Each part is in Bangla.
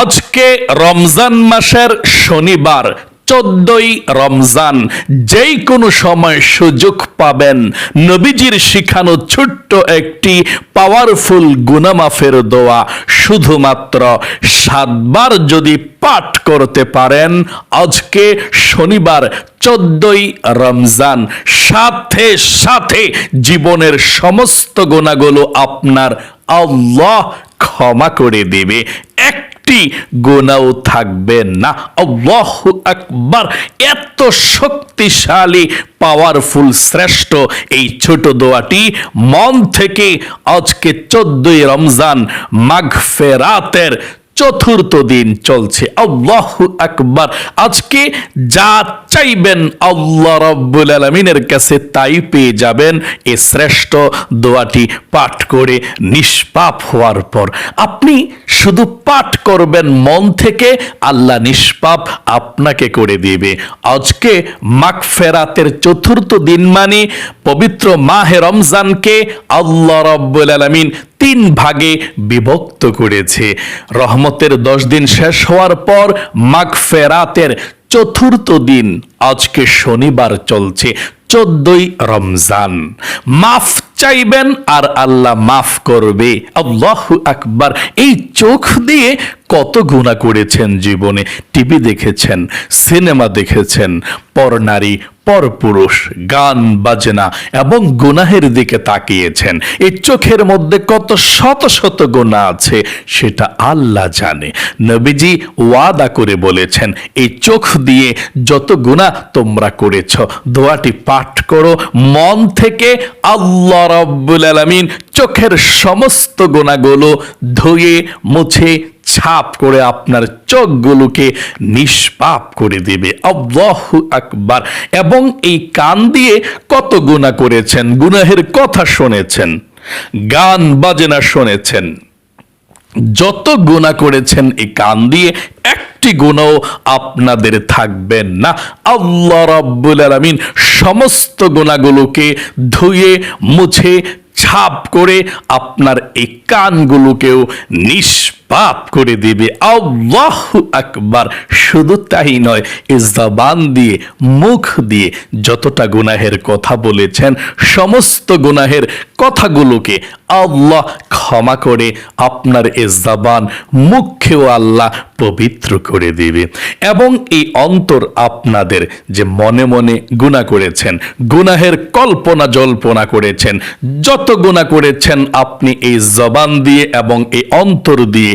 আজকে রমজান মাসের শনিবার, চোদ্দই রমজান, যেই কোনো সময় সুযোগ পাবেন। নবীজির শিখানো ছোট্ট একটি পাওয়ারফুল গুনামাফের দোয়া, শুধুমাত্র সাতবার যদি পাঠ করতে পারেন, আজকে শনিবার, চোদ্দই রমজান, সাথে সাথে জীবনের সমস্ত গোনাগুলো আপনার আল্লাহ ক্ষমা করে দেবে। একটি গোনাও থাকবে না। আল্লাহ আকবার, এত শক্তিশালী পাওয়ারফুল শ্রেষ্ঠ এই ছোট দোয়াটি মন থেকে আজকে চোদ্দই রমজান মাগফেরাতের চতুর্থ দিন চলছে। আল্লাহ আকবার। আজকে যা চাইবেন আল্লাহ রব্বুল আলমিনের কাছে তাই পেয়ে যাবেন। এ শ্রেষ্ঠ দোয়াটি পাঠ করে নিষ্পাপ হওয়ার পর। আপনি শুধু পাঠ করবেন মন থেকে, আল্লাহ নিষ্পাপ আপনাকে করে দেবে। আজকে মাগফেরাতের চতুর্থ দিন মানে পবিত্র মাহে রমজানকে আল্লাহ রব্বুল আলমিন তিন ভাগে বিভক্ত করেছে। রহমতের দশ দিন শেষ হওয়ার পর মাগফেরাতের চতুর্থ দিন আজকে শনিবার চলছে, চোদ্দই রমজান। মাফ চাইবেন আর আল্লাহ মাফ করবে। আল্লাহ আকবার। এই চোখ দিয়ে কত গুণা করেছেন জীবনে। টিভি দেখেছেন, সিনেমা দেখেছেন পরনারী পরপুরুষ গান, বাজনা এবং গুনাহের দিকে তাকিয়েছেন। এই চোখের মধ্যে কত শত শত গুণা আছে, সেটা আল্লাহ জানে। নবীজি ওয়াদা করে বলেছেন, এই চোখ দিয়ে যত গুণা তোমরা করেছ, দোয়াটি পাঠ করো, মন থেকে আল্লাহ রব্বুল আলমিন চোখের সমস্ত গোনাগুলো ধুয়ে, মুছে, ছাপ করে আপনার চোখগুলোকে নিষ্পাপ করে দেবে। আল্লাহ আকবার। এবং এই কান দিয়ে কত গুণা করেছেন, গুনাহের কথা শুনেছেন, গান বাজনা শুনেছেন। যত গুণা করেছেন এই কান দিয়ে, একটি গুণও আপনাদের থাকবেন না। আল্লাহ রাব্বুল আলামিন সমস্ত গুণাগুলোকে ধুয়ে, মুছে, ছাপ করে আপনার এই কানগুলোকেও নিষ্পাপ করে দিবে। আল্লাহ আকবার। শুধু তাই নয়, এই জবান দিয়ে, মুখ দিয়ে যতটা গুনাহের কথা বলেছেন, সমস্ত গুনাহের কথাগুলোকে আল্লাহ ক্ষমা করে আপনার এ জবান মুখেও আল্লাহ পবিত্র করে দিবে। এবং এই অন্তর আপনাদের যে মনে মনে গুণা করেছেন, গুনাহের কল্পনা জল্পনা করেছেন, যত গুণা করেছেন আপনি এই জবান দিয়ে এবং এই অন্তর দিয়ে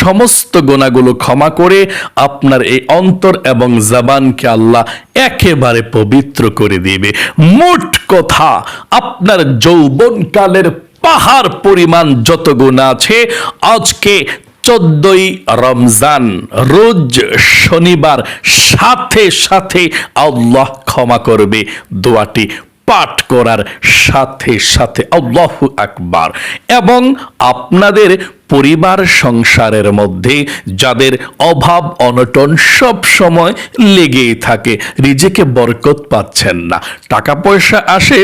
সমস্ত গুণাগুলো ক্ষমা করে আপনার এই অন্তর এবং জবানকে আল্লাহ একেবারে পবিত্র করে দিবে। মোট কথা, আপনার যৌবনকালের পাহাড় পরিমাণ যত গুণা আছে, আজকে চোদ্দই রমজান, রোজ শনিবার, সাথে সাথে আল্লাহ ক্ষমা করবে। দোয়াটি পাঠ করার সাথে সাথে আল্লাহ আকবার। এবং আপনাদের পরিবার সংসারের মধ্যে যাদের অভাব অনটন সব সময় লেগেই থাকে, রিজেকে বরকত পাচ্ছেন না। টাকা পয়সা আসে,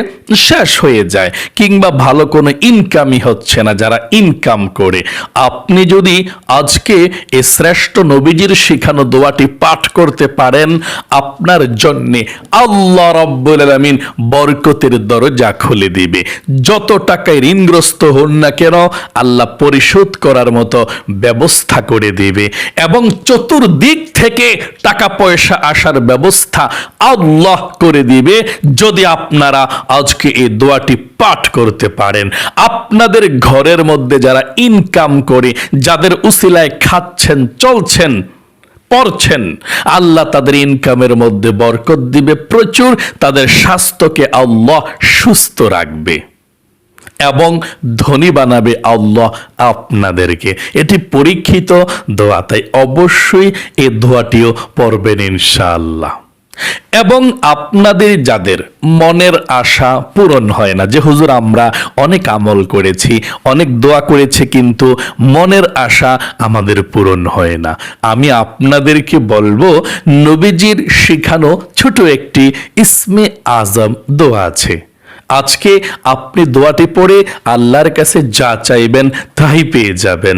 শেষ হয়ে যায়, কিংবা ভালো কোনো ইনকামই হচ্ছে না যারা ইনকাম করে। আপনি যদি আজকে এ শ্রেষ্ঠ নবীজির শিখানো দোয়াটি পাঠ করতে পারেন, আপনার জন্যে আল্লাহ রব্বুল আলমিন বরকতের দরজা খুলে দিবে। যত টাকায় ঋণগ্রস্ত হন না কেন, আল্লাহ পরিশোধ করার মতো ব্যবস্থা করে দেবে। এবং চতুর্দিক থেকে টাকা পয়সা আসার ব্যবস্থা আল্লাহ করে দিবে। যদি আপনারা আজকে এই দোয়াটি পাঠ করতে পারেন। আপনাদের ঘরের মধ্যে যারা ইনকাম করে, যাদের উসিলায় খাচ্ছেন, চলছেন, পড়ছেন, আল্লাহ তাদের ইনকামের মধ্যে বরকত দিবে প্রচুর। তাদের স্বাস্থ্যকে আল্লাহ সুস্থ রাখবে। এবং ধনী বানাবে আল্লাহ আপনাদেরকে। এটি পরীক্ষিত দোয়া, তাই অবশ্যই এ দোয়াটিও পড়বেন ইনশাআল্লাহ। এবং আপনাদের যাদের মনের আশা পূরণ হয় না, যে হুজুর আমরা অনেক আমল করেছি, অনেক দোয়া করেছি, কিন্তু মনের আশা আমাদের পূরণ হয় না। আমি আপনাদেরকে বলব, নবীজির শিখানো ছোট একটি ইসমে আজম দোয়া আছে। আজকে আপনি দোয়াটি পড়ে আল্লাহর কাছে যা চাইবেন তাই পেয়ে যাবেন।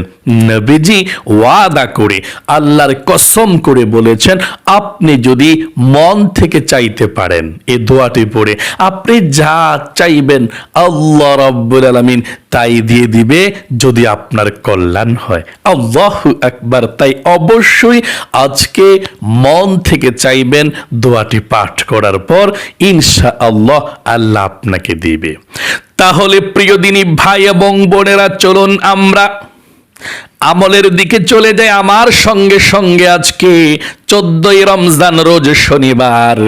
নবীজি ওয়াদা করে, আল্লাহর কসম করে বলেছেন, আপনি যদি মন থেকে চাইতে পারেন, এ দোয়াটি পড়ে, আপনি যা চাইবেন আল্লাহ রাব্বুল আলামিন তাই দিয়ে দিবে, যদি আপনার কল্যাণ হয়। আল্লাহ একবার তাই অবশ্যই আজকে মন থেকে চাইবেন দোয়াটি পাঠ করার পর ইনশা আল্লাহ আল্লাহ আপনাকে দিবে। তাহলে প্রিয় দিনী ভাই এবং বোনেরা, চলুন আমরা আমলের দিকে চলে যায় আমার সঙ্গে সঙ্গে আজকে চোদ্দই রমজান, রোজ শনিবার।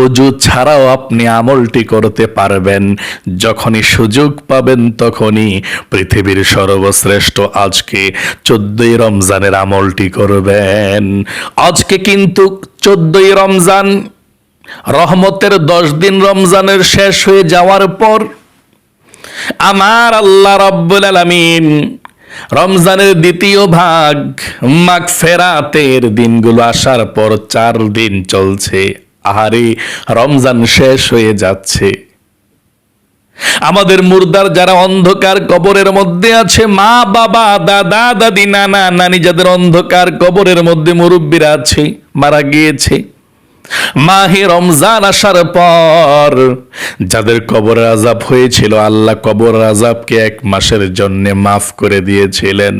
অজু ছাড়াও আপনি আমলটি করতে পারবেন। যখনই সুযোগ পাবেন তখনই পৃথিবীর সর্বশ্রেষ্ঠ আজকে চোদ্দই রমজানের আমলটি করবেন। আজকে কিন্তু চোদ্দই রমজান, রহমতের দশ দিন রমজানের শেষ হয়ে যাওয়ার পর আমার আল্লাহ রব্বুল আলামিন রমজানের দ্বিতীয় ভাগ মাগ ফেরাতের দিনগুলো আসার পর চার দিন চলছে। আহারে, রমজান শেষ হয়ে যাচ্ছে। আমাদের মুর্দার যারা অন্ধকার কবরের মধ্যে আছে, মা, বাবা, দাদা, দাদি, নানা, নানি যাদের অন্ধকার কবরের মধ্যে মুরব্বীরা আছে, মারা গিয়েছে। মাহে রমজান আসার পর যাদের কবর আজাব হয়েছিল, আল্লাহ কবর আজাবকে এক মাসের জন্য মাফ করে দিয়েছিলেন।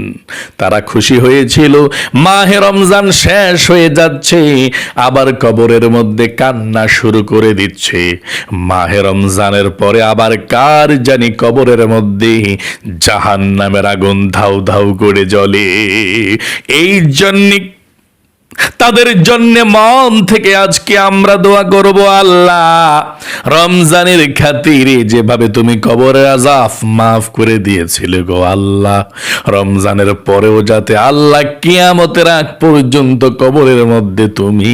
তারা খুশি হয়েছিল, মাহে রমজান শেষ হয়ে যাচ্ছে, আবার কবরের মধ্যে কান্না শুরু করে দিচ্ছে। মাহে রমজানের পরে আবার কার জানি কবরের মধ্যে জাহান নামের আগুন ধাউ ধাউ করে জ্বলে। এই জন্যে তাদের জন্য মন থেকে আজকে আমরা দোয়া করব আল্লাহ। রমজানের খাতিরে যেভাবে তুমি কবরের আজাফ মাফ করে দিয়েছিলে গো আল্লাহ। রমজানের পরেও যাতে আল্লাহ কিয়ামতের আগ পর্যন্ত কবরের মধ্যে তুমি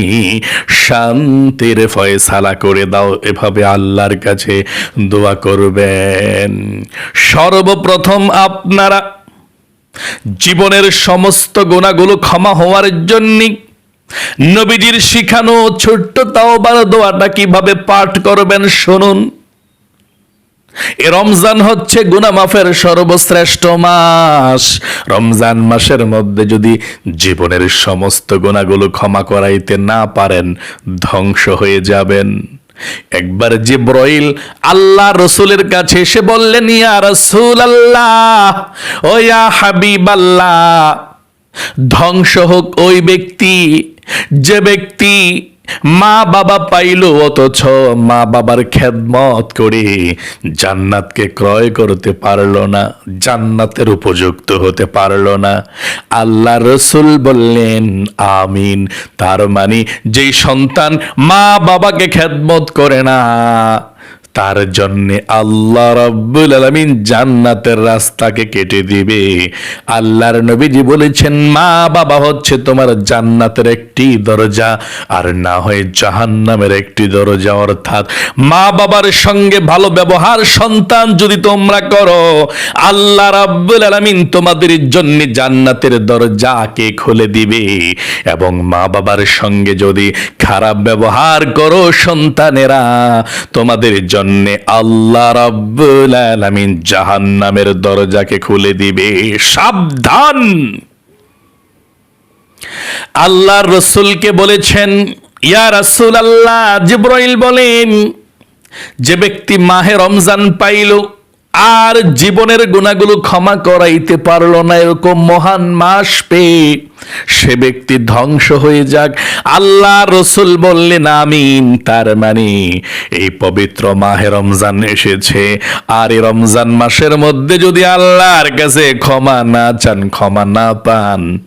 শান্তির ফয়সালা করে দাও, এভাবে আল্লাহর কাছে দোয়া করবেন। সর্বপ্রথম আপনারা জীবনের সমস্ত গোনাগুলো ক্ষমা হওয়ার জন্য নবীজির শিখানো ছোট্ট তাওবার দোয়াটা কীভাবে পাঠ করবেন শুনুন। এ রমজান হচ্ছে গুনা মাফের সর্বশ্রেষ্ঠ মাস। রমজান মাসের মধ্যে যদি জীবনের সমস্ত গুণাগুলো ক্ষমা করাইতে না পারেন, ধ্বংস হয়ে যাবেন। একবার যে জিব্রাইল আল্লাহ রসুলের কাছে এসে বললেন, ইয়া রসুল আল্লাহ ও ইয়া হাবিব আল্লাহ ধ্বংস হোক ওই ব্যক্তি যে ব্যক্তি মা বাবা পাইল, অথচ মা বাবার খেদমত করে জান্নাতকে ক্রয় করতে পারল না, জান্নাতের উপযুক্ত হতে পারল না। আল্লাহ রসুল বললেন, আমিন। তার মানে যেই সন্তান মা বাবাকে খেদমত করে না তার জন্যে আল্লাহ রব্বুল আলমিন জান্নাতের রাস্তাকে কেটে দিবে। আল্লাহর নবীজি বলেছেন, মা বাবা হচ্ছে তোমার জান্নাতের একটি দরজা, আর না হয় জাহান্নামের একটি দরজা। অর্থাৎ মা বাবার সঙ্গে ভালো ব্যবহার, সন্তান যদি তোমরা করো, আল্লাহ রাব্বুল আলামিন তোমাদের জন্য জান্নাতের দরজাকে খুলে দিবে। এবং মা বাবার সঙ্গে যদি খারাপ ব্যবহার করো সন্তানেরা, তোমাদের জন্য আল্লাহ রাব্বুল আলামিন জাহান্নামের দরজাকে খুলে দিবে। সাবধান! আল্লাহ রসুলকে বলেছেন, ইয়া রাসূল আল্লাহ জিব্রাইল বলেন, যে ব্যক্তি মাহে রমজান পাইল আর জীবনের গুণাগুলো ক্ষমা করাইতে পারল না এরকম মহান মাস পেয়ে। সে ব্যক্তি ধ্বংস হয়ে যাক। আল্লাহ রসুল বললেন, আমিন। তার মানে এই পবিত্র মাহে রমজান এসেছে। আর এই রমজান মাসের মধ্যে যদি আল্লাহর কাছে ক্ষমা না চান, ক্ষমা না পান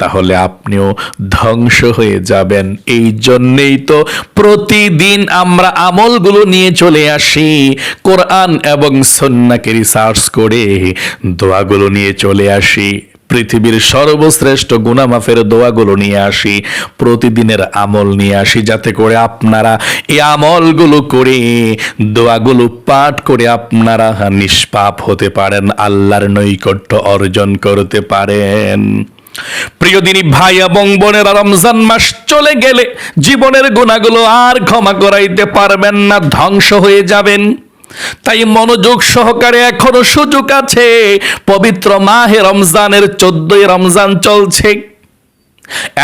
তাহলে আপনিও ধ্বংস হয়ে যাবেন। এই জন্যেই তো প্রতিদিন আমরা আমলগুলো নিয়ে চলে আসি। কোরআন এবং সন্নাকে রিসার্চ করে দোয়াগুলো নিয়ে চলে আসি। পৃথিবীর সর্বশ্রেষ্ঠ গুনামাফের দোয়াগুলো নিয়ে আসি। প্রতিদিনের আমল নিয়ে আসি যাতে করে আপনারা এই আমলগুলো করে দোয়াগুলো পাঠ করে আপনারা নিষ্পাপ হতে পারেন, আল্লাহর নৈকট্য অর্জন করতে পারেন। প্রিয় দিনী ভাই এবং বোনেরা রমজান মাস চলে গেলে জীবনের গুণাগুলো আর ক্ষমা করাইতে পারবেন না, ধ্বংস হয়ে যাবেন। তাই মনোযোগ সহকারে এখনও সুযোগ আছে, পবিত্র মাহে রমজানের চোদ্দই রমজান চলছে।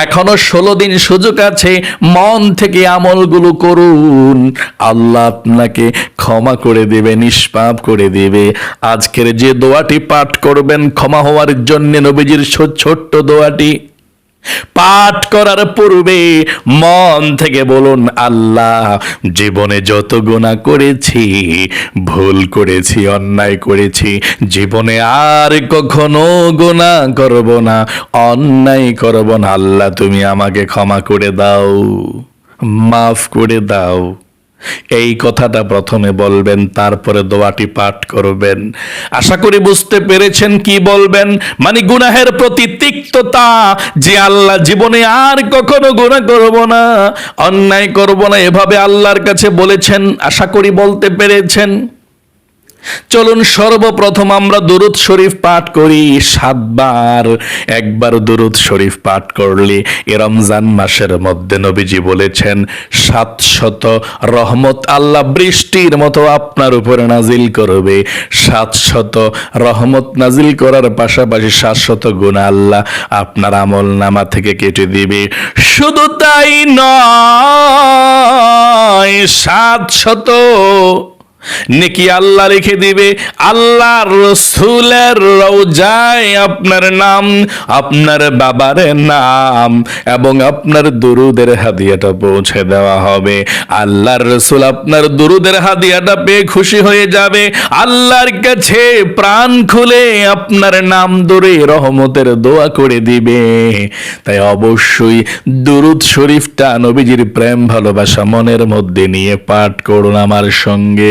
এখনও ষোলো দিন সুযোগ আছে, মন থেকে আমলগুলো করুন। আল্লাহ আপনাকে ক্ষমা করে দেবে, নিষ্পাপ করে দেবে। আজকের যে দোয়াটি পাঠ করবেন, ক্ষমা হওয়ার জন্য নবীজির ছোট্ট দোয়াটি পাঠ করার পূর্বে মন থেকে বলুন, আল্লাহ, জীবনে যত গোনা করেছি, ভুল করেছি, অন্যায় করেছি, জীবনে আর কখনো গোনা করব না, অন্যায় করব না। আল্লাহ, তুমি আমাকে ক্ষমা করে দাও, মাফ করে দাও। এই কথাটা প্রথমে বলবেন, তারপরে দোয়াটি পাঠ করবেন। আশা করি বুঝতে পেরেছেন কি বলবেন? মানে গুনাহের প্রতি তিক্ততা যে আল্লাহ জীবনে আর কখনো গুনাহ করব না, অন্যায় করব না, এভাবে আল্লাহর কাছে বলেছেন, আশা করি বলতে পেরেছেন। চলুন সর্বপ্রথম আমরা দুরুদ শরীফ পাঠ করি সাতবার। একবার দুরুদ শরীফ পাঠ করলে এ রমজান মাসের মধ্যে নবীজি বলেছেন, সাতশত রহমত আল্লাহ বৃষ্টির মতো আপনার উপরে নাজিল করবে। সাতশত রহমত নাজিল করার পাশাপাশি সাতশত গুণ আল্লাহ আপনার আমল নামা থেকে কেটে দিবে। শুধু তাই নয়, সাতশত নেকি আল্লাহ রেখে দিবে, আল্লাহর রসুলের রওজায় আপনার নাম, আপনার বাবার নাম এবং আপনার দুরুদের হাদিয়াটা পৌঁছে দেওয়া হবে। আল্লাহর রসুল আপনার দুরুদের হাদিয়াটা পেয়ে খুশি হয়ে যাবে। আল্লাহর কাছে প্রাণ খুলে আপনার নাম ধরে রহমতের দোয়া করে দিবে। তাই অবশ্যই দুরুদ শরীফটা নবীজির প্রেম, ভালোবাসা, মনের মধ্যে নিয়ে পাঠ করুন আমার সঙ্গে।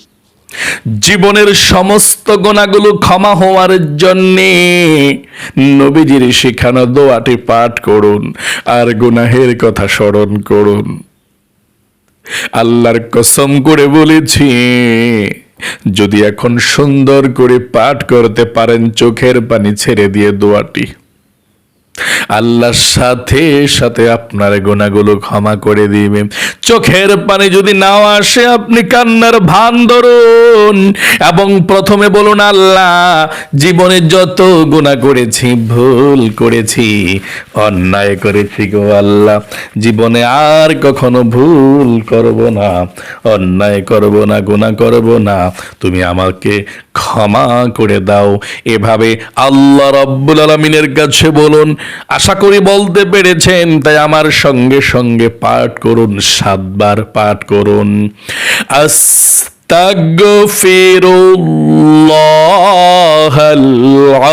জীবনের সমস্ত গোনাগুলো ক্ষমা হওয়ার জন্যে নবীজির শেখানো দোয়াটি পাঠ করুন আর গুনাহের কথা স্মরণ করুন। আল্লাহর কসম করে বলেছি, যদি এখন সুন্দর করে পাঠ করতে পারেন, চোখের পানি ছেড়ে দিয়ে দোয়াটি। আল্লাহর সাথে সাথে আপনার গোনাগুলো ক্ষমা করে দিবে। চোখের পানি যদি নাও আসে, আপনি কান্নার ভান ধরুন। এবং প্রথমে বলুন, আল্লাহ, জীবনে যত গুণা করেছি, ভুল করেছি, অন্যায় করেছি গো আল্লাহ। জীবনে আর কখনো ভুল করব না, অন্যায় করব না, গুণা করব না। তুমি আমাকে ক্ষমা করে দাও। এভাবে আল্লাহ রব্বুল আলমিনের কাছে বলুন আশা করি বলতে পেরেছেন, তাই আমার সঙ্গে সঙ্গে পাঠ করুন, সাতবার পাঠ করুন।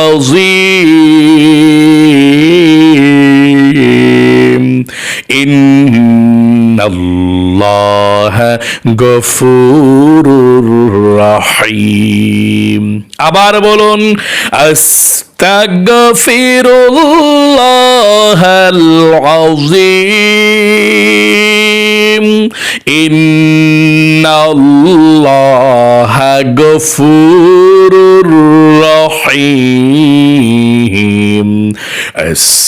আজিম ইন আল্লাহ গফুরুর রাহিম আবার বলুন আস্তাগফিরুল্লাহ আল আযীম ইন্নাল্লাহ গফুরুর রাহিম আস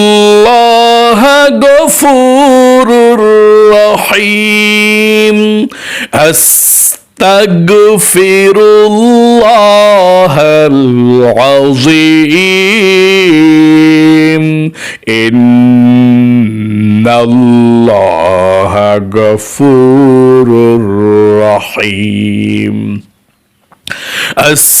الرحيم. أستغفر الله العظيم. إن الله غفور رحيم. أس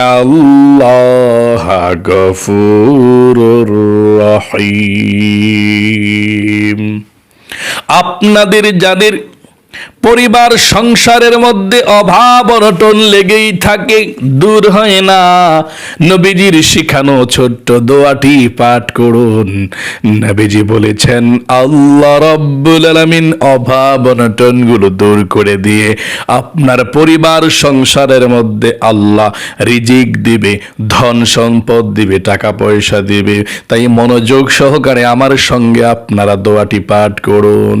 আল্লাহ গফুরুর রহিম। আপনাদের যাদের পরিবার সংসারের মধ্যে অভাব অনটন লেগেই থাকে, দূর হয় না। নবীজির শিখানো ছোট্ট দোয়াটি পাঠ করুন। নবীজি বলেছেন, আল্লাহ রব্বুল আলামিন অভাব অনটনগুলো দূর করে দিয়ে আপনার পরিবার সংসারের মধ্যে আল্লাহ রিজিক দিবে, ধন সম্পদ দিবে, টাকা পয়সা দিবে। তাই মনোযোগ সহকারে আমার সঙ্গে আপনারা দোয়াটি পাঠ করুন।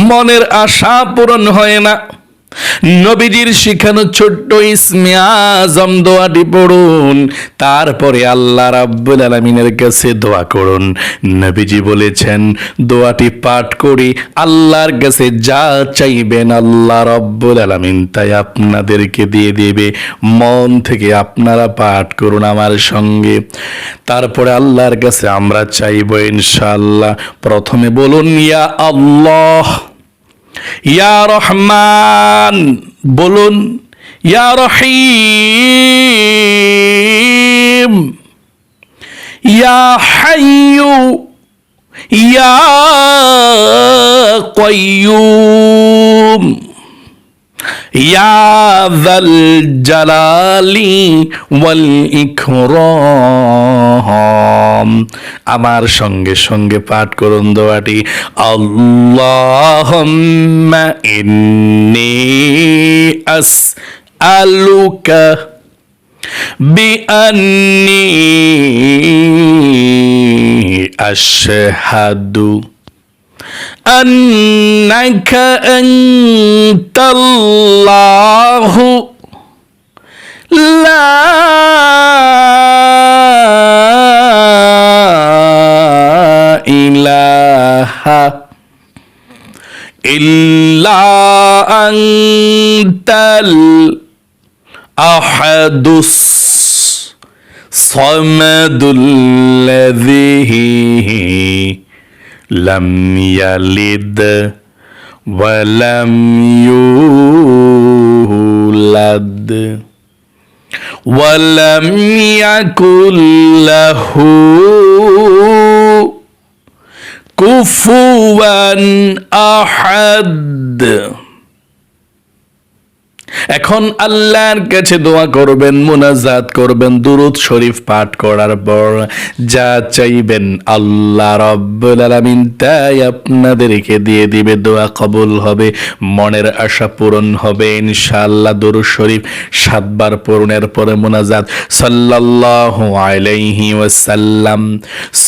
মনের আশা পূরণ হয় না। নবীজির শিখানো ছোট্ট ইসমে আজম দোয়াটি পড়ুন। তারপরে আল্লাহ রাব্বুল আলমিনের কাছে দোয়া করুন। নবীজি বলেছেন, দোয়াটি পাঠ করি, আল্লাহর কাছে যা চাইবেন আল্লাহ রব্বুল আলমিন তাই আপনাদেরকে দিয়ে দেবে। মন থেকে আপনারা পাঠ করুন আমার সঙ্গে। তারপরে আল্লাহর কাছে আমরা চাইব ইনশাআল্লাহ। প্রথমে বলুন, ইয়া আল্লাহ। ইয়া রহমান বলুন ইয়া রহিম ইয়া হাইয়ু ইয়া কয়্যুম ইয়াদাল জালালি ওয়াল ইকরাম। আমার সঙ্গে সঙ্গে পাঠ করুন দোয়াটি। আল্লাহুম্মা ইন্নি আসআলুকা বিআন্নি আশহাদু أنك أنت الله. لا. إله إلا أنت الأحد الصمد الذي لم يلد ولم يولد ولم يكن له كفوا أحد. এখন আল্লাহর কাছে দোয়া করবেন, মুনাজাত করবেন, দুরুদ শরীফ পাঠ করার পর যা চাইবেন আল্লাহ রব্বুল আলামিন তাই আপনাদেরকে দিয়ে দিবে, দোয়া কবুল হবে, মনের আশা পূরণ হবে, ইনশাআল্লাহ দুরুদ শরীফ সাতবার পূরণের পরে মুনাজাত। সাল্লাল্লাহু আলাইহি ওয়াসাল্লাম,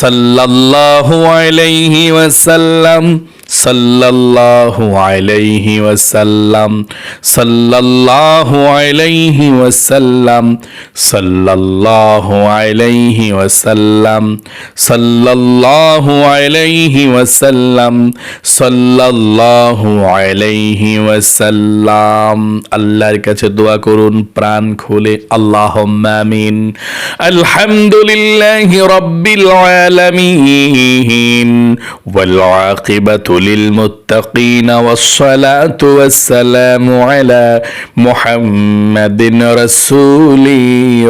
সাল্লাল্লাহু আলাইহি ওয়াসাল্লাম। সাল্লাল্লাহু আলাইহি ওয়াসাল্লাম, সাল্লাল্লাহু আলাইহি ওয়াসাল্লাম, সাল্লাল্লাহু আলাইহি ওয়াসাল্লাম, সাল্লাল্লাহু আলাইহি ওয়াসাল্লাম, সাল্লাল্লাহু আলাইহি ওয়াসাল্লাম। আল্লাহর কাছে দোয়া করুন, প্রাণ খুলে, আল্লাহুম্মা আমিন। আলহামদুলিল্লাহি রাব্বিল আলামিন, ওয়াল আকিবাতু للمتقين والصلاة والسلام على محمد رسول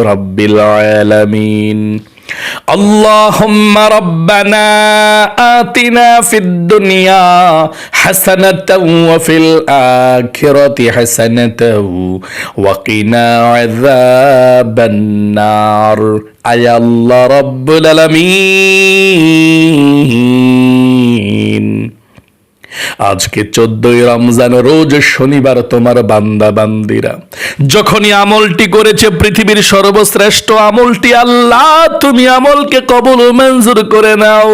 رب العالمين. اللهم ربنا آتنا في الدنيا حسنة وفي الآخرة حسنة وقنا عذاب النار. أي الله رب العالمين. আজকে চোদ্দই রমজান, রোজ শনিবার তোমার বান্দা বান্দিরা যখনই আমলটি করেছে পৃথিবীর সর্বশ্রেষ্ঠ আমলটি আল্লাহ, তুমি আমলকে কবল মঞ্জুর করে নাও।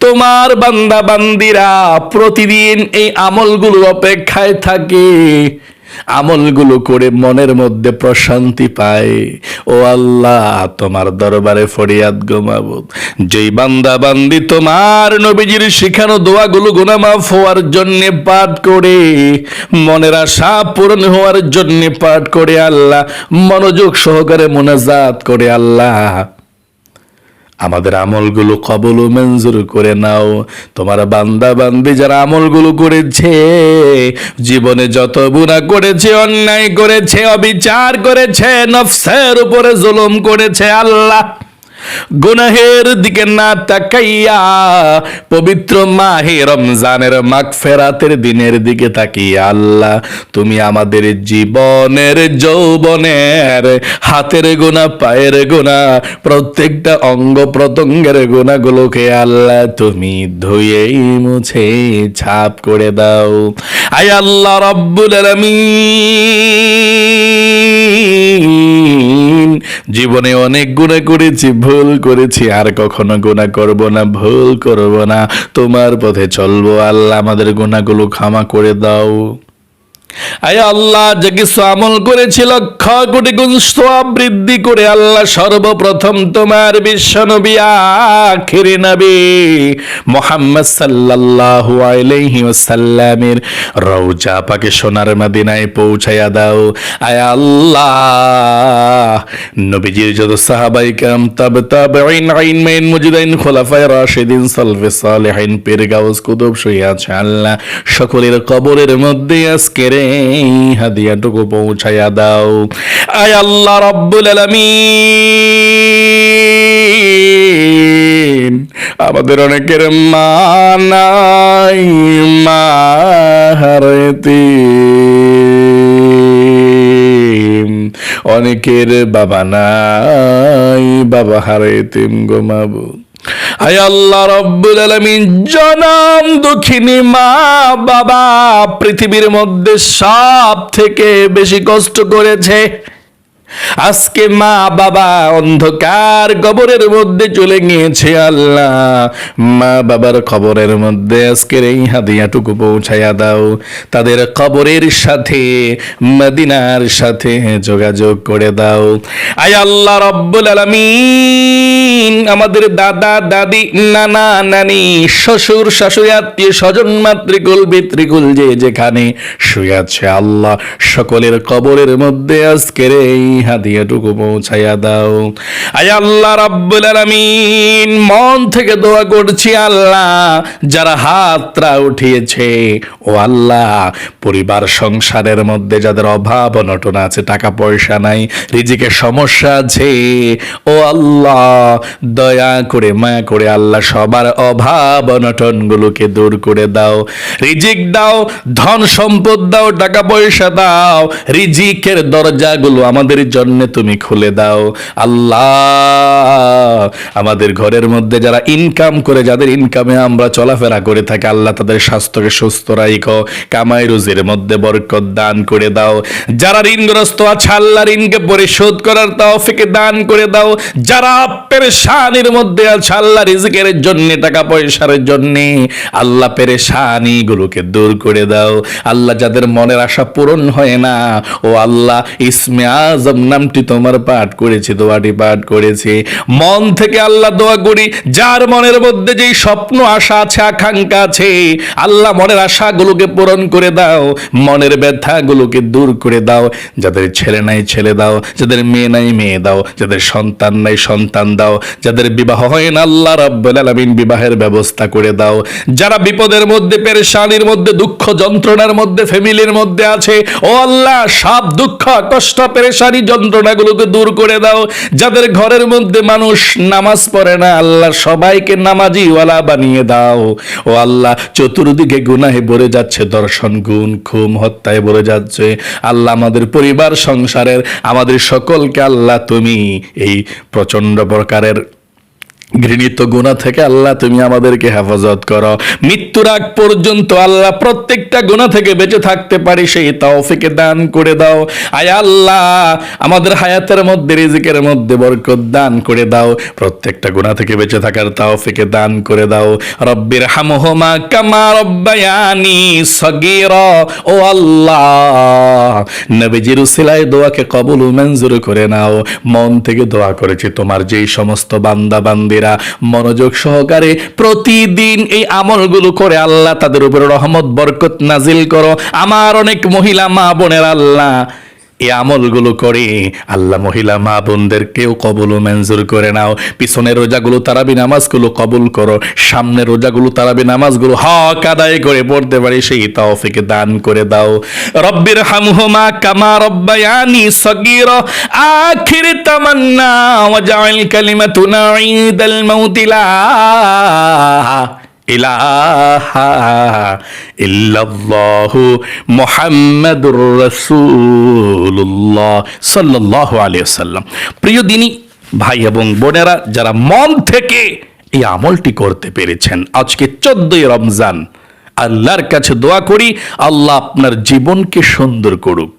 তোমার বান্দা বান্দিরা প্রতিদিন এই আমলগুলো অপেক্ষায় থাকে। আমলগুলো করে মনের মধ্যে প্রশান্তি পায়। ও আল্লাহ, তোমার দরবারে ফরিয়াদ গোমাবুদ যেই বান্দা বান্দি তোমার নবীজির শিখানো দোয়াগুলো গুনামাফ হওয়ার জন্য পাঠ করে, মনের আশা পূরণ হওয়ার জন্য পাঠ করে আল্লাহ, মনোযোগ সহকারে মোনাজাত করে আল্লাহ। আমাদের আমলগুলো কবল ও মঞ্জুর করে নাও। তোমার বান্দা বান্দি যারা আমলগুলো করেছে, জীবনে যত গুণা করেছে, অন্যায় করেছে, অবিচার করেছে, নফসের উপরে জুলুম করেছে, আল্লাহ গুনাহের দিকে না তাকাইয়া পবিত্র মাহে রমজানের মাগফেরাতের দিনের দিকে তাকিয়া, আল্লাহ, তুমি আমাদের জীবনের যৌবনের হাতের গোনা পায়ের গোনা প্রত্যেকটা অঙ্গ প্রত্যঙ্গের গোনাগুলোকে আল্লাহ তুমি ধুয়েই মুছে ছাপ করে দাও। আয় আল্লাহ রব্বুল আলামিন। জীবনে অনেক গুণা করেছি, ভুল করেছি, আর কখনো গুণা করব না, ভুল করব না। তোমার পথে চলবো, আল্লাহ আমাদের গুণাগুলো ক্ষমা করে দাও। আয় আল্লাহ, যে কিছু আমল করেছি লক্ষ কোটি গুণ করে আল্লাহ সর্বপ্রথম তোমার পাকে সোনার দাও। আল্লাহ, নবীজির যত সাহাবাই কাম তাব তাবেঈন আইন মাইন মুজিদাইন খোলাফায়ে রাশিদিন, সালফে সালেহিন আছে আল্লাহ, সকলের কবরের মধ্যে আজকের এই হাদিয়াটুকু পৌঁছায়া দাও। আয় আল্লাহ রব্বুল আলামিন। আমাদের অনেকের মা মা হারাইতে অনেকের বাবা নাই, বাবা হারাইতেম গোমাবু আয় আল্লাহ রব্বুল আলমিন, জনম দুঃখিনী মা বাবা পৃথিবীর মধ্যে সব থেকে বেশি কষ্ট করেছে। আজকে মা বাবা অন্ধকার কবরের মধ্যে চলে গিয়েছে আল্লাহ। মা বাবার খবরের মধ্যে আজকের এই হাদিয়াটুকু পৌঁছাইয়া দাও। তাদের কবরের সাথে, মদিনার সাথে যোগাযোগ করে দাও। আয় আল্লাহ রব্বুল আলামিন, আমাদের দাদা, দাদি, নানা, নানি, শ্বশুর, শাশুড়ি, আত্মীয় স্বজন, মাতৃকুল, পিতৃকুল যে যেখানে শুয়ে আছে আল্লাহ, সকলের কবরের মধ্যে আজকের এই হাদিয়াটুকু পৌঁছাইয়া দাও। আয় আল্লাহ রাব্বুল আলামিন, মন থেকে দোয়া করছি আল্লাহ, যারা হাতরা উঠিয়েছে। ও আল্লাহ, পরিবার, সংসারের মধ্যে যাদের অভাব, অনটন আছে, টাকা পয়সা নাই, রিজিকে সমস্যা আছে, ও আল্লাহ, দয়া করে, মায়া করে আল্লাহ সবার অভাব অনটন গুলোকে দূর করে দাও। রিজিক দাও, ধন সম্পদ দাও, টাকা পয়সা দাও, রিজিকের দরজাগুলো আমাদের জন্য তুমি খুলে দাও। আল্লাহ, আমাদের ঘরের মধ্যে যারা ইনকাম করে, যাদের ইনকামে আমরা চলাফেরা করে থাকি, আল্লাহ তাদের স্বাস্থ্যকে সুস্থ রাখো কামাই রুজির মধ্যে বরকত দান করে দাও। যারা ঋণগ্রস্ত আছে আল্লাহ ঋণকে পরিশোধ করার তৌফিক দান করে দাও। যারা পেরেশানির মধ্যে আছে আল্লাহ রিজিকের জন্য, টাকা পয়সার জন্য, আল্লাহ পেরে পেরেশানি গুলোকে দূর করে দাও। আল্লাহ যাদের মনের আশা পূরণ হয় না, ও আল্লাহ ইসমে আজম নামটি তোমার পাঠ করেছি, দোয়াটি পাঠ করেছি। মন থেকে আল্লাহ দোয়া করি, যার মনের মধ্যে যেই স্বপ্ন, আশা আছে, আকাঙ্ক্ষা আছে, আল্লাহ মনের আশাগুলোকে পূরণ করে দাও, মনের ব্যথাগুলোকে দূর করে দাও, যাদের ছেলে নাই ছেলে দাও, যাদের মেয়ে নাই মেয়ে দাও, যাদের সন্তান নাই সন্তান দাও, যাদের বিবাহ হয় না, আল্লাহ রাব্বুল আলামিন বিবাহের ব্যবস্থা করে দাও। যারা বিপদের মধ্যে, পেরেশানির মধ্যে, দুঃখ যন্ত্রণার মধ্যে ফ্যামিলির মধ্যে আছে, ও আল্লাহ, সব দুঃখ, কষ্ট, পেরেশানি যন্ত্রণাগুলোকে দূর করে দাও, যাদের ঘরের মধ্যে মানুষ নামাজ পড়ে না, আল্লাহ সবাইকে নামাজি ওয়ালা বানিয়ে দাও। ও আল্লাহ, চতুর্দিকে গুনাহে ভরে যাচ্ছে দর্শন, গুণ, খুম, হত্যায় ভরে যাচ্ছে। আল্লাহ আমাদের পরিবার, সংসারের, আমাদের সকলকে আল্লাহ তুমি এই প্রচণ্ড প্রকারের ঘৃণিত গুণা থেকে আল্লাহ, তুমি আমাদেরকে হেফাজত করো। মৃত্যুর আগ পর্যন্ত আল্লাহ প্রত্যেকটা গুণা থেকে বেঁচে থাকতে পারি, সেই তৌফিকে দান করে দাও। আয় আল্লাহ, আমাদের হায়াতের মধ্যে, রিজিকের মধ্যে বরকত দান করে দাও। প্রত্যেকটা গুণা থেকে বেঁচে থাকার তৌফিকে দান করে দাও। রব্বির হামহুমা কামা রব্বায়ানি সগীরা। ও আল্লাহ, নবীজির উসিলায় দোয়াকে কবুল মঞ্জুর করে নাও। মন থেকে দোয়া করেছি তোমার, যেই সমস্ত বান্দা বান্দিরা মনোযোগ সহকারে প্রতিদিন এই আমলগুলো করে আল্লাহ তাদের উপরে রহমত, বরকত নাজিল করো। আমার অনেক মহিলা মা বোনের, আল্লাহ এই আমলগুলো করে। আল্লাহ মহিলা, মা বোনদেরকেও কবুল মঞ্জুর করে নাও। পিছনের রোজাগুলো, তারাবি নামাজগুলো কবুল করো। সামনের রোজাগুলো, তারাবি নামাজগুলো হক আদায় করে পড়তে পারি, সেই তৌফিকে দান করে দাও। রব্বির হামহুমা কামা রব্বায়ানি সগীর। আখির তামান্না ওয়াজআল কালিমাতুনা ঈদাল মাউতিলা ইলাহা ইল্লাল্লাহু মুহাম্মাদুর রাসূলুল্লাহ সাল্লাল্লাহু আলাইহি ওয়াসাল্লাম। প্রিয় দিনী, ভাই এবং বোনেরা, যারা মন থেকে এই আমলটি করতে পেরেছেন, আজকে চোদ্দই রমজান, আল্লাহর কাছে দোয়া করি, আল্লাহ আপনার জীবনকে সুন্দর করুক।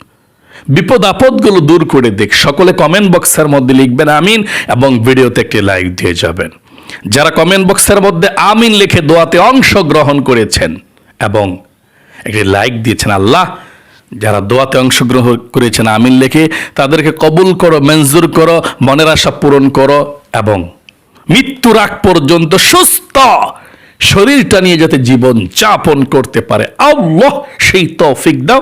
বিপদ আপদগুলো দূর করে দেখ সকলে কমেন্ট বক্সের মধ্যে লিখবেন আমিন এবং ভিডিওতে একটি লাইক দিয়ে যাবেন। যারা কমেন্ট বক্সের মধ্যে আমিন লিখে দোয়াতে অংশগ্রহণ করেছেন এবং একটি লাইক দিয়েছেন আল্লাহ, যারা দোয়াতে অংশগ্রহণ করেছেন আমিন লিখে, তাদেরকে কবুল করো, মঞ্জুর করো, মনের আশা পূরণ করো এবং মৃত্যুর আগ পর্যন্ত সুস্থ শরীরটা নিয়ে যাতে জীবন যাপন করতে পারে। আল্লাহ সেই তৌফিক দাও।